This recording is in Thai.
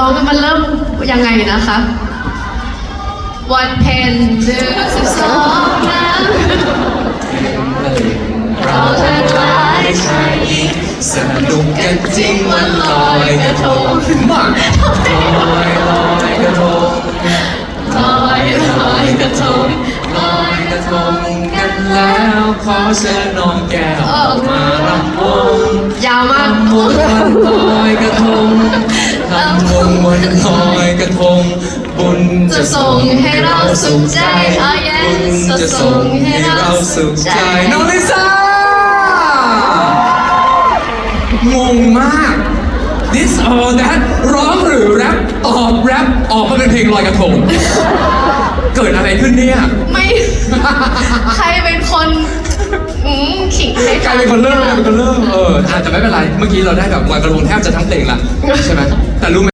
ร้องกันมันเริ่มยังไงนะคะวันเพ็ญเดือนสิบสองนะเราจะกลายชายหญิงสนุกกันจริงวันลอยกระทงมาลอยลอยกระทงลอยลอยกระทงลอยกระทงกันแล้วขอเชิญน้องแก้วมารำวง อยกระทงบุญจะส่งให้เราสุขใจ Oh บุญ yes จะส่งให้เราสุขใจน้องลิซ่างงมาก this or that ร้องหรือแรปตอบแรปออกมาเป็นเพลงลอยกระทง เกิดอะไรขึ้นเนี่ย ไม่ ใครเป็นคนอืมขิงให้กลายเป็นคนเริ่มกลายเป็นคนเริ่มเอออาจจะแต่ไม่เป็นไร เมื่อกี้เราได้แบบลอยกระทงแทบจะทั้งเพลงละใช่ไหม